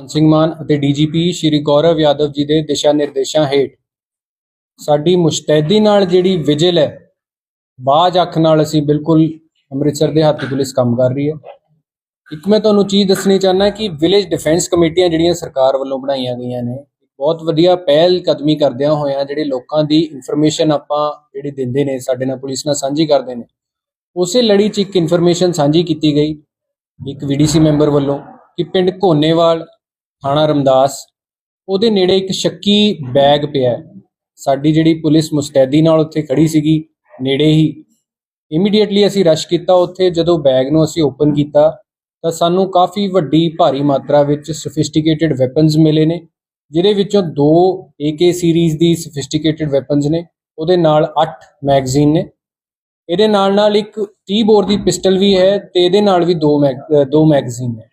ਭਗਵੰਤ ਸਿੰਘ ਮਾਨ ਅਤੇ ਡੀਜੀਪੀ ਸ਼੍ਰੀ ਗੌਰਵ ਯਾਦਵ ਜੀ ਦੇ ਦਿਸ਼ਾ ਨਿਰਦੇਸ਼ਾਂ ਹੇਠ। ਸਾਡੀ ਮੁਸ਼ਤੈਦੀ ਨਾਲ ਜਿਹੜੀ ਵਿਜਿਲ ਹੈ, ਬਾਜ ਅੱਖ ਨਾਲ ਅਸੀਂ ਬਿਲਕੁਲ ਅੰਮ੍ਰਿਤਸਰ ਦੇ ਹੱਥ ਪੁਲਿਸ ਕੰਮ ਕਰ ਰਹੀ ਹੈ। ਇੱਕ ਮੈਂ ਤੁਹਾਨੂੰ ਚੀਜ਼ ਦੱਸਣੀ ਚਾਹੁੰਦਾ ਕਿ ਵਿਲੇਜ ਡਿਫੈਂਸ ਕਮੇਟੀਆਂ ਜਿਹੜੀਆਂ ਸਰਕਾਰ ਵੱਲੋਂ ਬਣਾਈਆਂ ਗਈਆਂ ਨੇ, ਬਹੁਤ ਵਧੀਆ ਪਹਿਲ ਕਦਮੀ ਕਰਦਿਆਂ ਹੋਇਆਂ ਜਿਹੜੇ ਲੋਕਾਂ ਦੀ ਇਨਫੋਰਮੇਸ਼ਨ ਆਪਾਂ ਜਿਹੜੀ ਦਿੰਦੇ ਨੇ, ਸਾਡੇ ਨਾਲ ਪੁਲਿਸ ਨਾਲ ਸਾਂਝੀ ਕਰਦੇ ਨੇ, ਉਸੇ ਲੜੀ 'ਚ ਇੱਕ ਇਨਫੋਰਮੇਸ਼ਨ ਸਾਂਝੀ ਕੀਤੀ ਗਈ। ਇੱਕ ਵੀਡੀਸੀ ਮੈਂਬਰ ਵੱਲੋਂ ਕਿ ਪਿੰਡ ਕੋਨੇਵਾਲ ਥਾਣਾ ਰਮਦਾਸ, ਉਹਦੇ ਨੇੜੇ ਇੱਕ ਸ਼ੱਕੀ ਬੈਗ ਪਿਆ। ਸਾਡੀ ਜਿਹੜੀ ਪੁਲਿਸ ਮੁਸਤੈਦੀ ਨਾਲ ਉੱਥੇ ਖੜੀ ਸੀਗੀ, ਨੇੜੇ ਹੀ। ਇਮੀਡੀਏਟਲੀ ਅਸੀਂ ਰਸ਼ ਕੀਤਾ ਉੱਥੇ, ਜਦੋਂ ਬੈਗ ਨੂੰ ਅਸੀਂ ਓਪਨ ਕੀਤਾ, ਤਾਂ ਸਾਨੂੰ ਕਾਫੀ ਵੱਡੀ ਭਾਰੀ ਮਾਤਰਾ ਵਿੱਚ ਸੋਫਿਸਟੀਕੇਟਿਡ ਵੈਪਨਸ ਮਿਲੇ ਨੇ, ਜਿਹਦੇ ਵਿੱਚੋਂ ਦੋ AK ਸੀਰੀਜ਼ ਦੀ ਸਫਿਸਟੀਕੇਟਿਡ ਵੈਪਨਸ ਨੇ, ਉਹਦੇ ਨਾਲ 8 ਮੈਗਜ਼ੀਨ ਨੇ। ਇਹਦੇ ਨਾਲ ਨਾਲ ਇੱਕ 30 ਬੋਰ ਦੀ ਪਿਸਟਲ ਵੀ ਹੈ ਤੇ ਇਹਦੇ ਨਾਲ ਵੀ ਦੋ ਮੈਗ ਦੋ ਮੈਗਜ਼ੀਨ ਨੇ।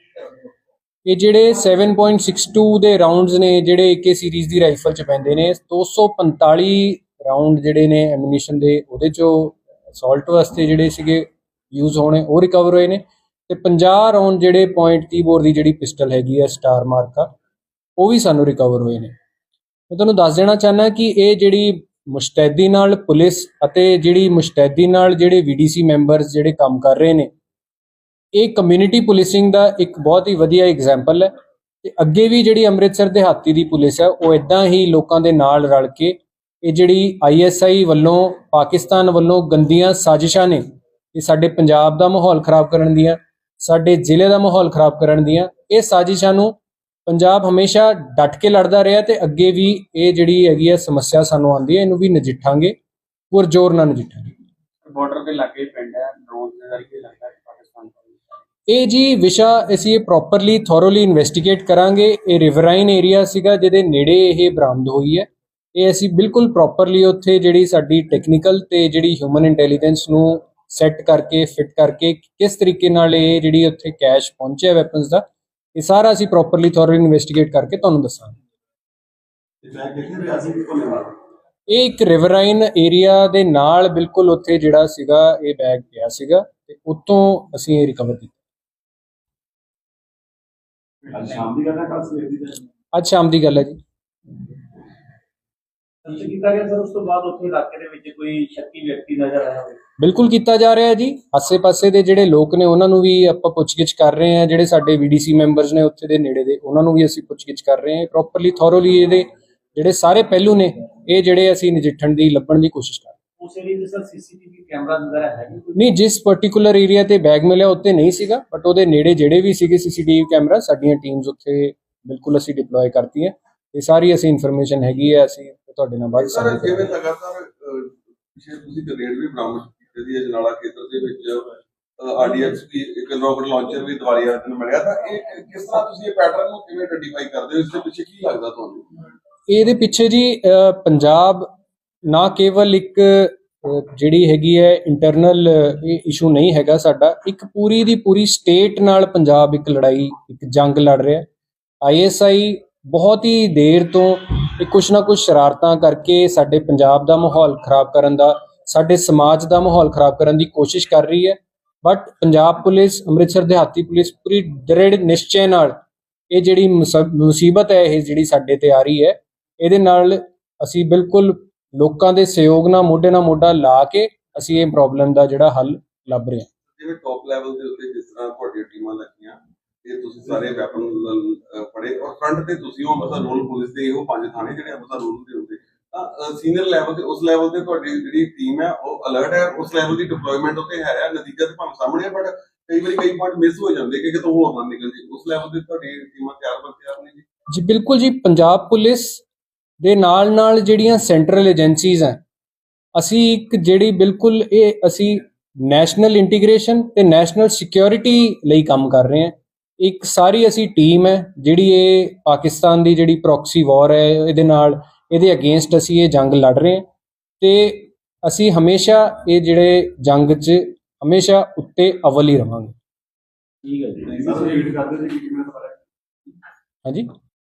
ਇਹ ਜਿਹੜੇ 7.62 ਦੇ ਰਾਉਂਡਸ ਨੇ, ਜਿਹੜੇ AK ਸੀਰੀਜ਼ ਦੀ ਰਾਈਫਲ ਚ ਪੈਂਦੇ ਨੇ 245 ਰਾਉਂਡ ਜਿਹੜੇ ਨੇ ਐਮੂਨੀਸ਼ਨ ਦੇ, ਉਹਦੇ ਚੋਂ ਅਸੌਲਟ ਵਾਸਤੇ ਜਿਹੜੇ ਸੀਗੇ ਯੂਜ਼ ਹੋਣੇ, ਉਹ ਰਿਕਵਰ ਹੋਏ ਨੇ ਤੇ 50 ਰਾਉਂਡ ਜਿਹੜੇ .30 ਬੋਰ ਦੀ ਜਿਹੜੀ ਪਿਸਟਲ ਹੈਗੀ ਹੈ ਸਟਾਰ ਮਾਰਕਾ ਉਹ ਵੀ ਸਾਨੂੰ ਰਿਕਵਰ ਹੋਏ ਨੇ। ਮੈਂ ਤੁਹਾਨੂੰ ਦੱਸ ਦੇਣਾ ਚਾਹੁੰਦਾ ਕਿ ਇਹ ਜਿਹੜੀ ਮੁਸ਼ਤੈਦੀ ਨਾਲ ਪੁਲਿਸ ਅਤੇ ਜਿਹੜੀ ਮੁਸ਼ਤੈਦੀ ਨਾਲ ਜਿਹੜੇ ਵੀਡੀਸੀ ਮੈਂਬਰਸ ਜਿਹੜੇ ਕੰਮ ਕਰ ਰਹੇ ਨੇ ਇਹ ਕਮਿਊਨਿਟੀ ਪੁਲਿਸਿੰਗ ਦਾ ਇੱਕ ਬਹੁਤ ਹੀ ਵਧੀਆ ਐਗਜ਼ਾਮਪਲ ਹੈ ਤੇ ਅੱਗੇ ਵੀ ਜਿਹੜੀ ਅੰਮ੍ਰਿਤਸਰ ਦਿਹਾਤੀ ਦੀ ਪੁਲਿਸ ਹੈ, ਉਹ ਇਦਾਂ ਹੀ ਲੋਕਾਂ ਦੇ ਨਾਲ ਰਲ ਕੇ ਇਹ ਜਿਹੜੀ ਆਈਐਸਆਈ ਵੱਲੋਂ, ਪਾਕਿਸਤਾਨ ਵੱਲੋਂ ਗੰਦੀਆਂ ਸਾਜ਼ਿਸ਼ਾਂ ਨੇ, ਇਹ ਸਾਡੇ ਪੰਜਾਬ ਦਾ ਮਾਹੌਲ ਖਰਾਬ ਕਰਨ ਦੀਆਂ, ਸਾਡੇ ਜ਼ਿਲ੍ਹੇ ਦਾ ਮਾਹੌਲ ਖਰਾਬ ਕਰਨ ਦੀਆਂ, ਇਹ ਸਾਜ਼ਿਸ਼ਾਂ ਨੂੰ ਪੰਜਾਬ ਹਮੇਸ਼ਾ ਡਟ ਕੇ ਲੜਦਾ ਰਿਹਾ ਤੇ ਅੱਗੇ ਵੀ ਇਹ ਜਿਹੜੀ ਹੈਗੀ ਹੈ ਸਮੱਸਿਆ ਸਾਨੂੰ ਆਉਂਦੀ ਹੈ, ਇਹਨੂੰ ਵੀ ਨਜਿੱਠਾਂਗੇ, ਪੁਰਜ਼ੋਰ ਨਾਲ ਨਜਿੱਠਾਂਗੇ ਬਾਰਡਰ ਦੇ ਲਾਗੇ ਪਿੰਡ ਹੈ ਡਰੋਨ ਦੇ ਜ਼ਰੀਏ ਲੱਗਦਾ ਹੈ ਪਾਕਿਸਤਾਨ ਦਾ ਇਹ ਜੀ ਵਿਸ਼ਾ ਅਸੀਂ ਇਹ ਪ੍ਰੋਪਰਲੀ ਥੋਰੋਲੀ ਇਨਵੈਸਟੀਗੇਟ ਕਰਾਂਗੇ। ਇਹ ਰਿਵਰਾਈਨ ਏਰੀਆ ਸੀਗਾ ਜਿਹਦੇ ਨੇੜੇ ਇਹ ਬਰਾਮਦ ਹੋਈ ਹੈ। ਇਹ ਅਸੀਂ ਬਿਲਕੁਲ ਪ੍ਰੋਪਰਲੀ ਉੱਥੇ ਜਿਹੜੀ ਸਾਡੀ ਟੈਕਨੀਕਲ ਤੇ ਜਿਹੜੀ ਹਿਊਮਨ ਇੰਟੈਲੀਜੈਂਸ ਨੂੰ ਸੈੱਟ ਕਰਕੇ ਫਿਟ ਕਰਕੇ ਕਿਸ ਤਰੀਕੇ ਨਾਲ ਇਹ ਜਿਹੜੀ ਉੱਥੇ ਕੈਸ਼ ਪਹੁੰਚਿਆ ਵੈਪਨਸ ਦਾ ਇਹ ਸਾਰਾ ਅਸੀਂ ਪ੍ਰੋਪਰਲੀ ਥੋਰੋਲੀ ਇਨਵੈਸਟੀਗੇਟ ਕਰਕੇ ਤੁਹਾਨੂੰ ਦੱਸਾਂਗੇ। ਇਹ ਇੱਕ ਰਿਵਰਾਈਨ ਏਰੀਆ ਦੇ ਨਾਲ ਬਿਲਕੁਲ ਉੱਥੇ ਜਿਹੜਾ ਸੀਗਾ ਇਹ ਬੈਗ ਪਿਆ ਸੀਗਾ ਤੇ ਉੱਤੋਂ ਅਸੀਂ ਇਹ ਰਿਕਵਰ ਕੀਤਾ। ਅੱਜ ਸ਼ਾਮ ਦੀ ਗੱਲ ਹੈ ਕੱਲ ਸਵੇਰ ਦੀ ਗੱਲ ਹੈ। ਅੱਜ ਸ਼ਾਮ ਦੀ ਗੱਲ ਹੈ ਜੀ। ਸਰਚ ਕੀਤਾ ਗਿਆ ਸਰ ਉਸ ਤੋਂ ਬਾਅਦ ਉੱਥੇ ਇਲਾਕੇ ਦੇ ਵਿੱਚ ਕੋਈ ਸ਼ੱਕੀ ਵਿਅਕਤੀ ਨਜ਼ਰ ਆਇਆ ਹੋਵੇ? ਬਿਲਕੁਲ ਕੀਤਾ ਜਾ ਰਿਹਾ ਹੈ ਜੀ। ਆਸੇ-ਪਾਸੇ ਦੇ ਜਿਹੜੇ ਲੋਕ ਨੇ ਉਹਨਾਂ ਨੂੰ ਵੀ ਆਪਾਂ ਪੁੱਛਗਿੱਛ ਕਰ ਰਹੇ ਹਾਂ। ਜਿਹੜੇ ਸਾਡੇ ਵੀਡੀਸੀ ਮੈਂਬਰਸ ਨੇ ਉੱਥੇ ਦੇ ਨੇੜੇ ਦੇ ਉਹਨਾਂ ਨੂੰ ਵੀ ਅਸੀਂ ਪੁੱਛਗਿੱਛ ਕਰ ਰਹੇ ਹਾਂ। ਪ੍ਰੋਪਰਲੀ ਥੋਰੋਲੀ ਇਹਦੇ ਜਿਹੜੇ ਸਾਰੇ ਪਹਿਲੂ ਨੇ ਇਹ ਜਿਹੜੇ ਅਸੀਂ ਨਜਿੱਠਣ ਦੀ ਲੱਭਣ ਦੀ ਕੋਸ਼ਿਸ਼ ਕਰ ਉਸ ਏਰੀਏ ਦੇ ਸਰ ਸੀਸੀਟੀਵੀ ਕੈਮਰਾ ਵਗੈਰਾ ਹੈ ਨਹੀਂ ਹਾਂ। ਜਿਸ ਪਾਰਟਿਕੂਲਰ ਏਰੀਆ ਤੇ ਬੈਗ ਮਿਲਿਆ ਉੱਤੇ ਨਹੀਂ ਸੀਗਾ ਬਟ ਉਹਦੇ ਨੇੜੇ ਜਿਹੜੇ ਵੀ ਸੀਗੇ ਸੀਸੀਟੀਵੀ ਕੈਮਰਾ ਸਾਡੀਆਂ ਟੀਮਸ ਉੱਥੇ ਬਿਲਕੁਲ ਅਸੀਂ ਡਿਪਲੋਏ ਕਰਤੀਆਂ ਇਹ ਸਾਰੀ ਅਸੀਂ ਇਨਫੋਰਮੇਸ਼ਨ ਹੈਗੀ ਹੈ ਅਸੀਂ ਤੁਹਾਡੇ ਨਾਲ ਬਾਅਦ ਸਰ ਸਾਂਝੀ ਜਿਵੇਂ ਕਰਾਂਗੇ ਲਗਾਤਾਰ ਪਿਛੇ ਤੁਸੀਂ ਗ੍ਰੇਡ ਵੀ ਬਰਾਮਦ ਕੀਤੇ ਦੀ ਅਜਨਾਲਾ ਖੇਤਰ ਦੇ ਵਿੱਚ ਆਰਡੀਐਕਸ ਵੀ ਇੱਕ ਰੋਕਟ ਲਾਂਚਰ ਵੀ ਦਿਵਾਲੀ ਵਾਲੇ ਦਿਨ ਮਿਲਿਆ ਤਾਂ ਇਹ ਇਹ ਕਿਸ ਤਰ੍ਹਾਂ ਤੁਸੀਂ ਇਹ ਪੈਟਰਨ ਨੂੰ ਕਿਵੇਂ ਆਈਡੈਂਟੀਫਾਈ ਕਰਦੇ ਹੋ? ਇਸ ਦੇ ਪਿੱਛੇ ਕੀ ਲੱਗਦਾ ਤੁਹਾਨੂੰ? ਇਹਦੇ ਪਿੱਛੇ ਜੀ ਪੰਜਾਬ ਨਾ ਕੇਵਲ ਇੱਕ ਜਿਹੜੀ ਹੈਗੀ ਹੈ ਇੰਟਰਨਲ ਇਹ ਇਸ਼ੂ ਨਹੀਂ ਹੈਗਾ ਸਾਡਾ। ਇੱਕ ਪੂਰੀ ਦੀ ਪੂਰੀ ਸਟੇਟ ਨਾਲ ਪੰਜਾਬ ਇੱਕ ਲੜਾਈ, ਇੱਕ ਜੰਗ ਲੜ ਰਿਹਾ ਆਈਐਸਆਈ ਬਹੁਤ ਹੀ ਦੇਰ ਤੋਂ ਇਹ ਕੁਛ ਨਾ ਕੁਛ ਸ਼ਰਾਰਤਾਂ ਕਰਕੇ ਸਾਡੇ ਪੰਜਾਬ ਦਾ ਮਾਹੌਲ ਖਰਾਬ ਕਰਨ ਦਾ, ਸਾਡੇ ਸਮਾਜ ਦਾ ਮਾਹੌਲ ਖਰਾਬ ਕਰਨ ਦੀ ਕੋਸ਼ਿਸ਼ ਕਰ ਰਹੀ ਹੈ। ਬਟ ਪੰਜਾਬ ਪੁਲਿਸ, ਅੰਮ੍ਰਿਤਸਰ ਦਿਹਾਤੀ ਪੁਲਿਸ ਪੂਰੀ ਦ੍ਰਿੜ ਨਿਸ਼ਚੈ ਨਾਲ ਇਹ ਜਿਹੜੀ ਮੁਸ- ਮੁਸੀਬਤ ਹੈ, ਇਹ ਜਿਹੜੀ ਸਾਡੇ ਤੇ ਆ ਰਹੀ ਹੈ, ਇਹਦੇ ਨਾਲ ਅਸੀਂ ਬਿਲਕੁਲ ਲੋਕਾਂ ਦੇ ਸਹਿਯੋਗ ਨਾਲ ਮੋਢੇ ਨਾਲ ਮੋਢਾ ਲਾ ਕੇ ਅਸੀਂ ਇਹ ਪ੍ਰੋਬਲਮ ਦਾ ਜਿਹੜਾ ਹੱਲ ਲੱਭ ਰਹੇ ਹਾਂ। ਜਿਵੇਂ ਟੌਪ ਲੈਵਲ ਦੇ ਉੱਤੇ ਜਿਸ ਤਰ੍ਹਾਂ ਤੁਹਾਡੀਆਂ ਟੀਮਾਂ ਲੱਗੀਆਂ ਤੇ ਤੁਸੀਂ ਸਾਰੇ ਵੈਪਨ ਫੜੇ ਔਰ ਫਰੰਟ ਤੇ ਤੁਸੀਂ ਹੋ ਅੰਮ੍ਰਿਤਸਰ ਰੂਰਲ ਪੁਲਿਸ ਦੇ ਇਹੋ ਪੰਜ ਥਾਣੇ ਜਿਹੜੇ ਅੰਮ੍ਰਿਤਸਰ ਰੂਰਲ ਦੇ ਹੁੰਦੇ। ਤਾਂ ਸੀਨੀਅਰ ਲੈਵਲ ਤੇ ਉਸ ਲੈਵਲ ਤੇ ਤੁਹਾਡੀ ਜਿਹੜੀ ਟੀਮ ਹੈ ਉਹ ਅਲਰਟ ਹੈ ਉਸ ਲੈਵਲ ਦੀ ਡਿਪਲੋਇਮੈਂਟ ਉੱਤੇ ਹੈ ਨਤੀਜਾ ਤੇ ਭਾਵੇਂ ਸਾਹਮਣੇ ਹੈ ਬਟ ਕਈ ਵਾਰੀ ਕਈ ਪੁਆਇੰਟ ਮਿਸ ਹੋ ਜਾਂਦੇ ਕਿ ਕਿਤੋਂ ਹੋਰ ਨਾ ਨਿਕਲ ਜੇ ਉਸ ਲੈਵਲ ਤੇ ਤੁਹਾਡੀ ਟੀਮਾਂ ਤਿਆਰ ਬਰ ਤਿਆਰ ਨੇ ਜੀ? ਜੀ ਬਿਲਕੁਲ ਜੀ ਪੰਜਾਬ ਪੁਲਿਸ ਦੇ ਨਾਲ ਨਾਲ ਜਿਹੜੀਆਂ ਸੈਂਟਰਲ ਏਜੰਸੀਜ਼ ਹੈ ਅਸੀਂ ਇੱਕ ਜਿਹੜੀ ਬਿਲਕੁਲ ਇਹ ਅਸੀਂ ਨੈਸ਼ਨਲ ਇੰਟੀਗ੍ਰੇਸ਼ਨ ਤੇ ਨੈਸ਼ਨਲ ਸਿਕਿਉਰਿਟੀ ਲਈ ਕੰਮ ਕਰ ਰਹੇ ਹਾਂ। ਇੱਕ ਸਾਰੀ ਅਸੀਂ ਟੀਮ ਹੈ ਜਿਹੜੀ ਇਹ ਪਾਕਿਸਤਾਨ ਦੀ ਜਿਹੜੀ ਪ੍ਰੋਕਸੀ ਵਾਰ ਹੈ ਇਹਦੇ ਨਾਲ ਇਹਦੇ ਅਗੇਂਸਟ ਅਸੀਂ ਇਹ ਜੰਗ ਲੜ ਰਹੇ ਹਾਂ। ਤੇ ਅਸੀਂ ਹਮੇਸ਼ਾ ਇਹ ਜਿਹੜੇ ਜੰਗ 'ਚ ਹਮੇਸ਼ਾ ਉੱਤੇ ਅਵਲ ਹੀ ਰਵਾਂਗੇ। ਠੀਕ ਹੈ ਜੀ। ਸਰ ਰੀਡ ਕਰਦੇ ਸੀ ਕਿ ਕਿਵੇਂ ਪਤਾ ਹਾਂਜੀ?